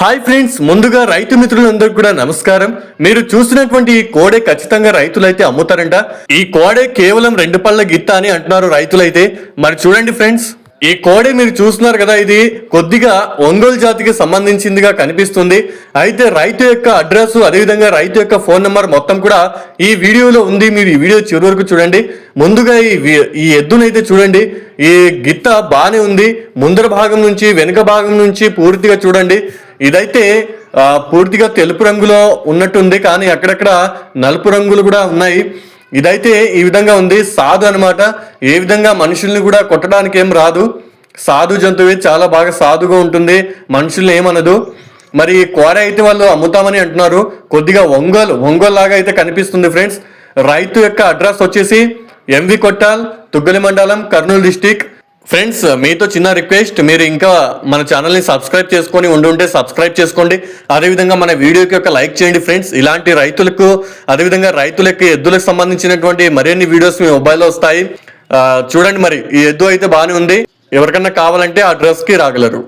Hi friends ముందుగా రైతు మిత్రులందరికీ కూడా నమస్కారం. మీరు చూసినటువంటి ఈ కోడే ఖచ్చితంగా రైతులైతే అమ్ముతారంట. ఈ కోడే కేవలం రెండు పళ్ళ గిత్త అని అంటున్నారు రైతులైతే. మరి చూడండి ఫ్రెండ్స్ ఈ కోడే మీరు చూస్తున్నారు కదా ఇది కొద్దిగా ఒంగోలు జాతికి సంబంధించిందిగా కనిపిస్తుంది. అయితే రైతు యొక్క అడ్రస్ అదేవిధంగా రైతు యొక్క ఫోన్ నెంబర్ మొత్తం కూడా ఈ వీడియోలో ఉంది. మీరు ఈ వీడియో చివరి వరకు చూడండి. ముందుగా ఈ ఈ ఎద్దునైతే చూడండి. ఈ గిత్త బాగానే ఉంది. ముందర భాగం నుంచి వెనుక భాగం నుంచి పూర్తిగా చూడండి. ఇదైతే పూర్తిగా తెలుపు రంగులో ఉన్నట్టుంది కానీ అక్కడక్కడ నలుపు రంగులు కూడా ఉన్నాయి. ఇదైతే ఈ విధంగా ఉంది. సాధు అనమాట ఏ విధంగా మనుషుల్ని కూడా కొట్టడానికి ఏం రాదు. సాధు జంతువే చాలా బాగా సాధుగా ఉంటుంది. మనుషుల్ని ఏమనదు. మరి కోర అయితే వాళ్ళు అమ్ముతామని అంటున్నారు. కొద్దిగా ఒంగోలు ఒంగోలు లాగా అయితే కనిపిస్తుంది ఫ్రెండ్స్. రైతు యొక్క అడ్రస్ వచ్చేసి ఎంవి కొట్టాల్ తుగ్గలి మండలం కర్నూలు డిస్టిక్. ఫ్రెండ్స్ మీతో చిన్న రిక్వెస్ట్ మీరు ఇంకా మన ఛానల్ని సబ్స్క్రైబ్ చేసుకొని ఉండుంటే సబ్స్క్రైబ్ చేసుకోండి. అదేవిధంగా మన వీడియోకి ఒక లైక్ చేయండి ఫ్రెండ్స్ ఇలాంటి రైతులకు అదేవిధంగా రైతులకు ఎద్దులకు సంబంధించినటువంటి మరిన్ని వీడియోస్ మీ మొబైల్లో వస్తాయి. చూడండి మరి ఈ ఎద్దు అయితే బాగానే ఉంది. ఎవరికన్నా కావాలంటే ఆ డ్రెస్కి రాగలరు.